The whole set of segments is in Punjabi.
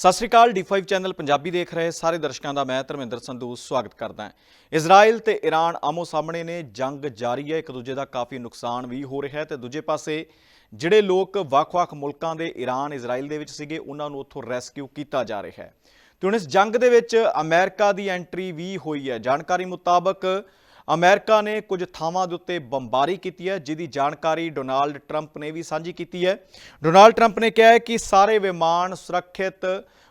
ਸਤਿ ਸ਼੍ਰੀ ਅਕਾਲ D5 ਚੈਨਲ ਪੰਜਾਬੀ ਦੇਖ ਰਹੇ ਸਾਰੇ ਦਰਸ਼ਕਾਂ ਦਾ ਮੈਂ ਧਰਮਿੰਦਰ ਸੰਧੂ, ਸਵਾਗਤ ਕਰਦਾ ਹਾਂ। ਇਜ਼ਰਾਈਲ ਤੇ ਈਰਾਨ ਆਮੋ ਸਾਹਮਣੇ ਨੇ, ਜੰਗ ਜਾਰੀ ਹੈ, ਇੱਕ ਦੂਜੇ ਦਾ ਕਾਫੀ ਨੁਕਸਾਨ ਵੀ ਹੋ ਰਿਹਾ ਹੈ ਤੇ ਦੂਜੇ ਪਾਸੇ ਜਿਹੜੇ ਲੋਕ ਵੱਖ-ਵੱਖ ਮੁਲਕਾਂ ਦੇ ਈਰਾਨ ਇਜ਼ਰਾਈਲ ਦੇ ਵਿੱਚ ਸੀਗੇ, ਉਹਨਾਂ ਨੂੰ ਉੱਥੋਂ ਰੈਸਕਿਊ ਕੀਤਾ ਜਾ ਰਿਹਾ ਹੈ। ਤੇ ਹੁਣ ਇਸ ਜੰਗ ਦੇ ਵਿੱਚ ਅਮਰੀਕਾ ਦੀ ਐਂਟਰੀ ਵੀ ਹੋਈ ਹੈ। ਜਾਣਕਾਰੀ ਮੁਤਾਬਕ ਅਮਰੀਕਾ ਨੇ ਕੁਝ ਥਾਵਾਂ ਦੇ ਉੱਤੇ ਬੰਬਾਰੀ ਕੀਤੀ ਹੈ, ਜਿਹਦੀ ਜਾਣਕਾਰੀ ਡੋਨਾਲਡ ਟਰੰਪ ਨੇ ਵੀ ਸਾਂਝੀ ਕੀਤੀ ਹੈ। ਡੋਨਾਲਡ ਟਰੰਪ ਨੇ ਕਿਹਾ ਹੈ ਕਿ ਸਾਰੇ ਵਿਮਾਨ ਸੁਰੱਖਿਅਤ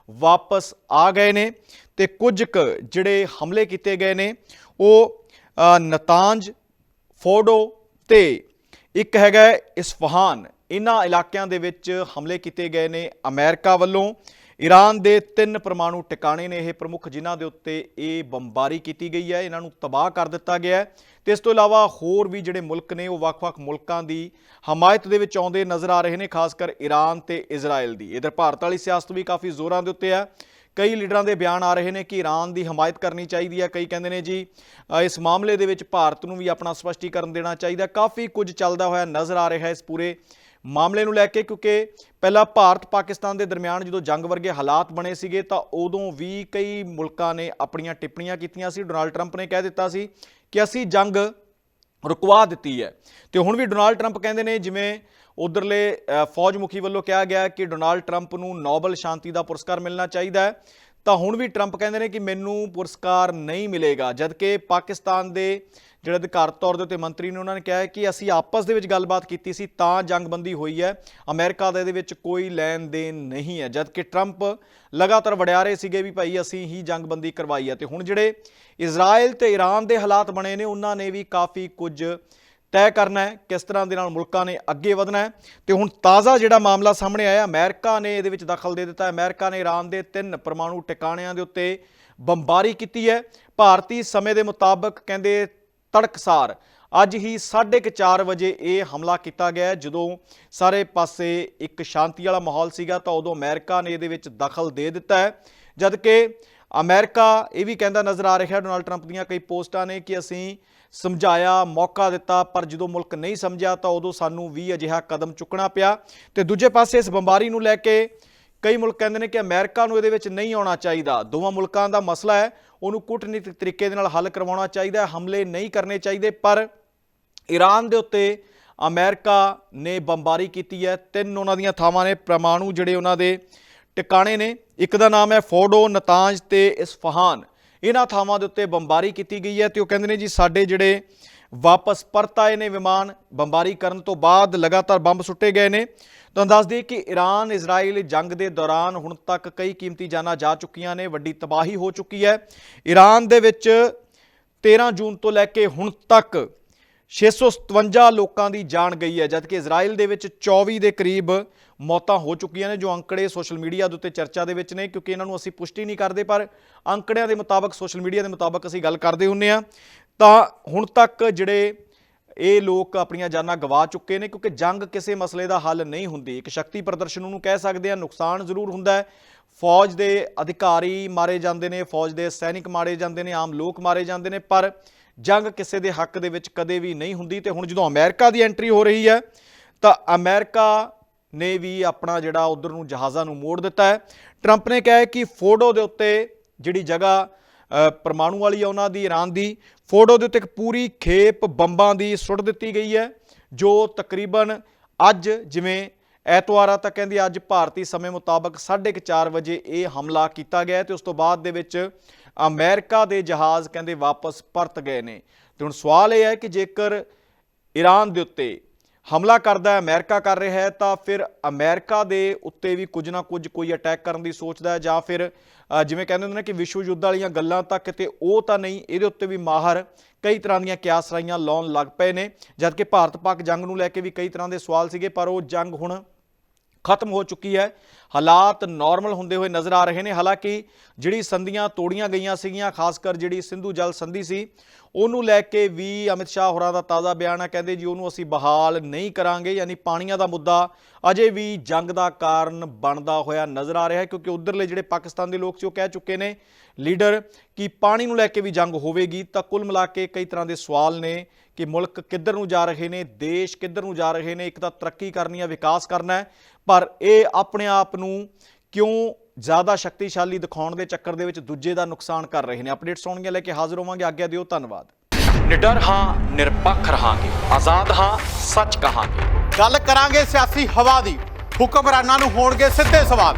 ਵਾਪਸ ਆ ਗਏ ਨੇ ਤੇ ਕੁਝ ਕੁ ਜਿਹੜੇ ਹਮਲੇ ਕੀਤੇ ਗਏ ਨੇ, ਉਹ ਨਤਾਂਜ ਫੋਡੋ ਤੇ ਇੱਕ ਹੈਗਾ ਇਸਫਹਾਨ ਇਹਨਾਂ ਇਲਾਕਿਆਂ ਦੇ ਵਿੱਚ ਹਮਲੇ ਕੀਤੇ ਗਏ ਨੇ ਅਮਰੀਕਾ ਵੱਲੋਂ। ਈਰਾਨ ਦੇ ਤਿੰਨ ਪਰਮਾਣੂ ਟਿਕਾਣੇ ਨੇ ਇਹ ਪ੍ਰਮੁੱਖ ਜਿਨ੍ਹਾਂ ਦੇ ਉੱਤੇ ਇਹ ਬੰਬਾਰੀ ਕੀਤੀ ਗਈ ਹੈ, ਇਹਨਾਂ ਨੂੰ ਤਬਾਹ ਕਰ ਦਿੱਤਾ ਗਿਆ ਹੈ। ਤੇ ਇਸ ਤੋਂ ਇਲਾਵਾ ਹੋਰ ਵੀ ਜਿਹੜੇ ਮੁਲਕ ਨੇ, ਉਹ ਵੱਖ-ਵੱਖ ਮੁਲਕਾਂ ਦੀ ਹਮਾਇਤ ਦੇ ਵਿੱਚ ਆਉਂਦੇ ਨਜ਼ਰ ਆ ਰਹੇ ਨੇ ਖਾਸ ਕਰ ਈਰਾਨ ਤੇ ਇਜ਼ਰਾਈਲ ਦੀ। ਇਧਰ ਭਾਰਤ ਵਾਲੀ ਸਿਆਸਤ ਵੀ ਕਾਫੀ ਜ਼ੋਰਾਂ ਦੇ ਉੱਤੇ ਹੈ। ਕਈ ਲੀਡਰਾਂ ਦੇ ਬਿਆਨ ਆ ਰਹੇ ਨੇ ਕਿ ਈਰਾਨ ਦੀ ਹਮਾਇਤ ਕਰਨੀ ਚਾਹੀਦੀ ਹੈ। ਕਈ ਕਹਿੰਦੇ ਨੇ ਜੀ ਇਸ ਮਾਮਲੇ ਦੇ ਵਿੱਚ ਭਾਰਤ ਨੂੰ ਵੀ ਆਪਣਾ ਸਪਸ਼ਟੀਕਰਨ ਦੇਣਾ ਚਾਹੀਦਾ ਕਾਫੀ ਕੁਝ ਚੱਲਦਾ ਹੋਇਆ ਨਜ਼ਰ ਆ ਰਿਹਾ ਇਸ ਪੂਰੇ ਮਾਮਲੇ ਨੂੰ ਲੈ ਕੇ, ਕਿਉਂਕਿ ਪਹਿਲਾਂ ਭਾਰਤ ਪਾਕਿਸਤਾਨ ਦੇ ਦਰਮਿਆਨ ਜਦੋਂ ਜੰਗ ਵਰਗੇ ਹਾਲਾਤ ਬਣੇ ਸੀਗੇ, ਤਾਂ ਉਦੋਂ ਵੀ ਕਈ ਮੁਲਕਾਂ ਨੇ ਆਪਣੀਆਂ ਟਿੱਪਣੀਆਂ ਕੀਤੀਆਂ ਸੀ। ਡੋਨਾਲਡ ਟਰੰਪ ਨੇ ਕਹਿ ਦਿੱਤਾ ਸੀ ਕਿ ਅਸੀਂ ਜੰਗ ਰੁਕਵਾ ਦਿੱਤੀ ਹੈ। ਤੇ ਹੁਣ ਵੀ ਡੋਨਾਲਡ ਟਰੰਪ ਕਹਿੰਦੇ ਨੇ, ਜਿਵੇਂ ਉਧਰਲੇ ਫੌਜ ਮੁਖੀ ਵੱਲੋਂ ਕਿਹਾ ਗਿਆ ਕਿ ਡੋਨਾਲਡ ਟਰੰਪ ਨੂੰ ਨੋਬਲ ਸ਼ਾਂਤੀ ਦਾ ਪੁਰਸਕਾਰ ਮਿਲਣਾ ਚਾਹੀਦਾ ਹੈ। ਤਾਂ ਹੁਣ ਵੀ ਟਰੰਪ ਕਹਿੰਦੇ ਨੇ ਕਿ ਮੈਨੂੰ ਪੁਰਸਕਾਰ ਨਹੀਂ ਮਿਲੇਗਾ, ਜਦਕਿ ਪਾਕਿਸਤਾਨ ਦੇ ਜਿਹੜੇ ਅਧਿਕਾਰਤ ਤੌਰ ਦੇ ਉੱਤੇ ਮੰਤਰੀ ਨੇ, ਉਹਨਾਂ ਨੇ ਕਿਹਾ ਹੈ ਕਿ ਅਸੀਂ ਆਪਸ ਦੇ ਵਿੱਚ ਗੱਲਬਾਤ ਕੀਤੀ ਸੀ, ਤਾਂ ਜੰਗਬੰਦੀ ਹੋਈ ਹੈ। ਅਮਰੀਕਾ ਦਾ ਇਹਦੇ ਵਿੱਚ ਕੋਈ ਲੈਣ ਦੇਣ ਨਹੀਂ ਹੈ, ਜਦਕਿ ਟਰੰਪ ਲਗਾਤਾਰ ਵੜਿਆ ਰਹੇ ਸੀਗੇ ਵੀ ਭਾਈ ਅਸੀਂ ਹੀ ਜੰਗਬੰਦੀ ਕਰਵਾਈ ਹੈ। ਤੇ ਹੁਣ ਜਿਹੜੇ ਇਜ਼ਰਾਈਲ ਤੇ ਈਰਾਨ ਦੇ ਹਾਲਾਤ ਬਣੇ ਨੇ, ਉਹਨਾਂ ਨੇ ਵੀ ਕਾਫੀ ਕੁਝ ਤੈਅ ਕਰਨਾ ਹੈ, ਕਿਸ ਤਰ੍ਹਾਂ ਦੇ ਨਾਲ ਮੁਲਕਾਂ ਨੇ ਅੱਗੇ ਵਧਣਾ ਹੈ। ਤੇ ਹੁਣ ਤਾਜ਼ਾ ਜਿਹੜਾ ਮਾਮਲਾ ਸਾਹਮਣੇ ਆਇਆ, ਅਮਰੀਕਾ ਨੇ ਇਹਦੇ ਵਿੱਚ ਦਖਲ ਦੇ ਦਿੱਤਾ ਹੈ। ਅਮਰੀਕਾ ਨੇ ਈਰਾਨ ਦੇ ਤਿੰਨ ਪਰਮਾਣੂ ਟਿਕਾਣਿਆਂ ਦੇ ਉੱਤੇ ਬੰਬਾਰੀ ਕੀਤੀ ਹੈ। ਭਾਰਤੀ ਸਮੇਂ ਦੇ ਮੁਤਾਬਕ ਕਹਿੰਦੇ ਤੜਕਸਾਰ, ਅੱਜ ਹੀ 4:30 ਵਜੇ ਇਹ ਹਮਲਾ ਕੀਤਾ ਗਿਆ ਜਦੋਂ ਸਾਰੇ ਪਾਸੇ ਇੱਕ ਸ਼ਾਂਤੀ ਵਾਲਾ ਮਾਹੌਲ ਸੀਗਾ, ਤਾਂ ਉਦੋਂ ਅਮਰੀਕਾ ਨੇ ਇਹਦੇ ਵਿੱਚ ਦਖਲ ਦੇ ਦਿੱਤਾ ਹੈ। ਜਦਕਿ ਅਮਰੀਕਾ ਇਹ ਵੀ ਕਹਿੰਦਾ ਨਜ਼ਰ ਆ ਰਿਹਾ ਡੋਨਾਲਡ ਟਰੰਪ ਦੀਆਂ ਕਈ ਪੋਸਟਾਂ ਨੇ ਕਿ ਅਸੀਂ ਸਮਝਾਇਆ, ਮੌਕਾ ਦਿੱਤਾ, ਪਰ ਜਦੋਂ ਮੁਲਕ ਨਹੀਂ ਸਮਝਿਆ ਤਾਂ ਉਦੋਂ ਸਾਨੂੰ ਵੀ ਅਜਿਹਾ ਕਦਮ ਚੁੱਕਣਾ ਪਿਆ। ਤੇ ਦੂਜੇ ਪਾਸੇ ਇਸ ਬੰਬਾਰੀ ਨੂੰ ਲੈ ਕੇ ਕਈ ਮੁਲਕ ਕਹਿੰਦੇ ਨੇ ਕਿ ਅਮਰੀਕਾ ਨੂੰ ਇਹਦੇ ਵਿੱਚ ਨਹੀਂ ਆਉਣਾ ਚਾਹੀਦਾ। ਦੋਵਾਂ ਮੁਲਕਾਂ ਦਾ ਮਸਲਾ ਹੈ, ਉਹਨੂੰ ਕੂਟਨੀਤਿਕ ਤਰੀਕੇ ਦੇ ਨਾਲ ਹੱਲ ਕਰਵਾਉਣਾ ਚਾਹੀਦਾ, ਹਮਲੇ ਨਹੀਂ ਕਰਨੇ ਚਾਹੀਦੇ, ਪਰ ਈਰਾਨ ਦੇ ਉੱਤੇ ਅਮਰੀਕਾ ਨੇ ਬੰਬਾਰੀ ਕੀਤੀ ਹੈ। ਤਿੰਨ ਉਹਨਾਂ ਦੀਆਂ ਥਾਵਾਂ ਨੇ, ਪ੍ਰਮਾਣੂ ਜਿਹੜੇ ਉਹਨਾਂ ਦੇ ਟਿਕਾਣੇ ਨੇ। ਇੱਕ ਦਾ ਨਾਮ ਹੈ ਫੋਡੋ, ਨਤਾਂਜ ਤੇ ਇਸਫਹਾਨ। ਇਹਨਾਂ ਥਾਵਾਂ ਦੇ ਉੱਤੇ ਬੰਬਾਰੀ ਕੀਤੀ ਗਈ ਹੈ ਤੇ ਉਹ ਕਹਿੰਦੇ ਨੇ ਜੀ ਸਾਡੇ ਜਿਹੜੇ ਵਾਪਸ ਪਰਤ ਆਏ ਨੇ ਵਿਮਾਨ, ਬੰਬਾਰੀ ਕਰਨ ਤੋਂ ਬਾਅਦ ਲਗਾਤਾਰ ਬੰਬ ਸੁੱਟੇ ਗਏ ਨੇ। ਤੁਹਾਨੂੰ ਦੱਸ ਦਈਏ ਕਿ ਈਰਾਨ ਇਜ਼ਰਾਈਲ ਜੰਗ ਦੇ ਦੌਰਾਨ ਹੁਣ ਤੱਕ ਕਈ ਕੀਮਤੀ ਜਾਨਾਂ ਜਾ ਚੁੱਕੀਆਂ ਨੇ, ਵੱਡੀ ਤਬਾਹੀ ਹੋ ਚੁੱਕੀ ਹੈ। ਈਰਾਨ ਦੇ ਵਿੱਚ 13 ਜੂਨ ਤੋਂ ਲੈ ਕੇ ਹੁਣ ਤੱਕ 657 ਲੋਕਾਂ ਦੀ ਜਾਨ ਗਈ ਹੈ, ਜਦਕਿ ਇਜ਼ਰਾਈਲ ਦੇ ਵਿੱਚ 24 ਦੇ ਕਰੀਬ ਮੌਤਾਂ ਹੋ ਚੁੱਕੀਆਂ ਨੇ, ਜੋ ਅੰਕੜੇ ਸੋਸ਼ਲ ਮੀਡੀਆ ਦੇ ਉੱਤੇ ਚਰਚਾ ਦੇ ਵਿੱਚ ਨੇ, ਕਿਉਂਕਿ ਇਹਨਾਂ ਨੂੰ ਅਸੀਂ ਪੁਸ਼ਟੀ ਨਹੀਂ ਕਰਦੇ, ਪਰ ਅੰਕੜਿਆਂ ਦੇ ਮੁਤਾਬਕ, ਸੋਸ਼ਲ ਮੀਡੀਆ ਦੇ ਮੁਤਾਬਕ ਅਸੀਂ ਗੱਲ ਕਰਦੇ ਹੁੰਨੇ ਆ ਤਾਂ ਹੁਣ ਤੱਕ ਜਿਹੜੇ ਇਹ ਲੋਕ ਆਪਣੀਆਂ ਜਾਨਾਂ ਗਵਾ ਚੁੱਕੇ ਨੇ, ਕਿਉਂਕਿ ਜੰਗ ਕਿਸੇ ਮਸਲੇ ਦਾ ਹੱਲ ਨਹੀਂ ਹੁੰਦੀ। ਇੱਕ ਸ਼ਕਤੀ ਪ੍ਰਦਰਸ਼ਨ ਨੂੰ ਕਹਿ ਸਕਦੇ ਆ ਨੁਕਸਾਨ ਜ਼ਰੂਰ ਹੁੰਦਾ ਹੈ। ਫੌਜ ਦੇ ਅਧਿਕਾਰੀ ਮਾਰੇ ਜਾਂਦੇ ਨੇ, ਫੌਜ ਦੇ ਸੈਨਿਕ ਮਾਰੇ ਜਾਂਦੇ ਨੇ, ਆਮ ਲੋਕ ਮਾਰੇ ਜਾਂਦੇ ਨੇ, ਪਰ ਜੰਗ ਕਿਸੇ ਦੇ ਹੱਕ ਦੇ ਵਿੱਚ ਕਦੇ ਵੀ ਨਹੀਂ ਹੁੰਦੀ ਤੇ ਹੁਣ ਜਦੋਂ ਅਮਰੀਕਾ ਦੀ ਐਂਟਰੀ ਹੋ ਰਹੀ ਹੈ, ਤਾਂ ਅਮਰੀਕਾ ਨੇ ਵੀ ਆਪਣਾ ਜਿਹੜਾ ਉਧਰ ਨੂੰ ਜਹਾਜ਼ਾਂ ਨੂੰ ਮੋੜ ਦਿੱਤਾ ਹੈ। ਟਰੰਪ ਨੇ ਕਿਹਾ ਕਿ ਫੋਡੋ ਦੇ ਉੱਤੇ ਜਿਹੜੀ ਜਗ੍ਹਾ ਪਰਮਾਣੂ ਵਾਲੀ ਆ ਉਹਨਾਂ ਦੀ ਈਰਾਨ ਦੀ ਫੋਡੋ ਦੇ ਉੱਤੇ ਇੱਕ ਪੂਰੀ ਖੇਪ ਬੰਬਾਂ ਦੀ ਸੁੱਟ ਦਿੱਤੀ ਗਈ ਹੈ, ਜੋ ਤਕਰੀਬਨ ਅੱਜ ਜਿਵੇਂ ਐਤਵਾਰ ਆ ਤਾਂ ਕਹਿੰਦੀ ਅੱਜ ਭਾਰਤੀ ਸਮੇਂ ਮੁਤਾਬਕ 4:30 ਵਜੇ ਇਹ ਹਮਲਾ ਕੀਤਾ ਗਿਆ ਹੈ ਤੇ ਉਸ ਤੋਂ ਬਾਅਦ ਦੇ ਵਿੱਚ ਅਮਰੀਕਾ ਦੇ ਜਹਾਜ਼ ਕਹਿੰਦੇ ਵਾਪਸ ਪਰਤ ਗਏ ਨੇ। ਤੇ ਹੁਣ ਸਵਾਲ ਇਹ ਹੈ ਕਿ ਜੇਕਰ ਈਰਾਨ ਦੇ ਉੱਤੇ ਹਮਲਾ ਕਰਦਾ ਹੈ, ਅਮਰੀਕਾ ਕਰ ਰਿਹਾ ਹੈ, ਤਾਂ ਫਿਰ ਅਮਰੀਕਾ ਦੇ ਉੱਤੇ ਵੀ ਕੁਝ ਨਾ ਕੁਝ ਕੋਈ ਅਟੈਕ ਕਰਨ ਦੀ ਸੋਚਦਾ ਹੈ ਜਾਂ ਫਿਰ ਜਿਵੇਂ ਕਹਿੰਦੇ ਹੁੰਦੇ ਨੇ ਕਿ ਵਿਸ਼ਵ ਯੁੱਧ ਵਾਲੀਆਂ ਗੱਲਾਂ ਤਾਂ ਕਿਤੇ ਉਹ ਤਾਂ ਨਹੀਂ, ਇਹਦੇ ਉੱਤੇ ਵੀ ਮਾਹਰ ਕਈ ਤਰ੍ਹਾਂ ਦੀਆਂ ਕਿਆਸਰਾਈਆਂ ਲਾਉਣ ਲੱਗ ਪਏ ਨੇ। ਜਦਕਿ ਭਾਰਤ ਪਾਕ ਜੰਗ ਨੂੰ ਲੈ ਕੇ ਵੀ ਕਈ ਤਰ੍ਹਾਂ ਦੇ ਸਵਾਲ ਸੀਗੇ, ਪਰ ਉਹ ਜੰਗ ਹੁਣ ਖਤਮ ਹੋ ਚੁੱਕੀ ਹੈ। ਹਾਲਾਤ ਨਾਰਮਲ ਹੁੰਦੇ ਹੋਏ ਨਜ਼ਰ ਆ ਰਹੇ ਨੇ। ਹਾਲਾਂਕਿ ਜਿਹੜੀ ਸੰਧੀਆਂ ਤੋੜੀਆਂ ਗਈਆਂ ਸੀਗੀਆਂ ਖਾਸ ਕਰ ਜਿਹੜੀ ਸਿੰਧੂ ਜਲ ਸੰਧੀ ਸੀ, ਉਹਨੂੰ ਲੈ ਕੇ ਵੀ ਅਮਿਤ ਸ਼ਾਹ ਹੋਰਾਂ ਦਾ ਤਾਜ਼ਾ ਬਿਆਨ ਆ। ਕਹਿੰਦੇ ਜੀ, ਉਹਨੂੰ ਅਸੀਂ ਬਹਾਲ ਨਹੀਂ ਕਰਾਂਗੇ। ਯਾਨੀ ਪਾਣੀਆਂ ਦਾ ਮੁੱਦਾ ਅਜੇ ਵੀ ਜੰਗ ਦਾ ਕਾਰਨ ਬਣਦਾ ਹੋਇਆ ਨਜ਼ਰ ਆ ਰਿਹਾ ਹੈ, ਕਿਉਂਕਿ ਉਧਰਲੇ ਜਿਹੜੇ ਪਾਕਿਸਤਾਨ ਦੇ ਲੋਕ ਸੀ, ਉਹ ਕਹਿ ਚੁੱਕੇ ਨੇ ਲੀਡਰ ਕਿ ਪਾਣੀ ਨੂੰ ਲੈ ਕੇ ਵੀ ਜੰਗ ਹੋਵੇਗੀ ਤਾਂ ਕੁੱਲ ਮਿਲਾ ਕੇ ਕਈ ਤਰ੍ਹਾਂ ਦੇ ਸਵਾਲ ਨੇ ਕਿ ਮੁਲਕ ਕਿੱਧਰ ਨੂੰ ਜਾ ਰਹੇ ਨੇ ਦੇਸ਼ ਕਿੱਧਰ ਨੂੰ ਜਾ ਰਹੇ ਨੇ ਇੱਕ ਤਾਂ ਤਰੱਕੀ ਕਰਨੀ ਹੈ ਵਿਕਾਸ ਕਰਨਾ ਹੈ ਪਰ ਇਹ ਆਪਣੇ ਆਪ ਨੂੰ ਕਿਉਂ ਜ਼ਿਆਦਾ ਸ਼ਕਤੀਸ਼ਾਲੀ ਦਿਖਾਉਣ ਦੇ ਚੱਕਰ ਦੇ ਵਿੱਚ ਦੂਜੇ ਦਾ ਨੁਕਸਾਨ ਕਰ ਰਹੇ ਨੇ? ਅਪਡੇਟਸ ਆਉਣਗੀਆਂ ਲੈ ਕੇ ਹਾਜ਼ਰ ਹੋਵਾਂਗੇ ਆਗਿਆ ਦਿਓ ਧੰਨਵਾਦ। ਨਿਡਰ ਹਾਂ ਨਿਰਪੱਖ ਰਹਾਂਗੇ ਆਜ਼ਾਦ ਹਾਂ ਸੱਚ ਕਹਾਂਗੇ। ਗੱਲ ਕਰਾਂਗੇ ਸਿਆਸੀ ਹਵਾ ਦੀ ਹੁਕਮਰਾਨਾਂ ਨੂੰ ਹੋਣਗੇ ਸਿੱਧੇ ਸਵਾਲ।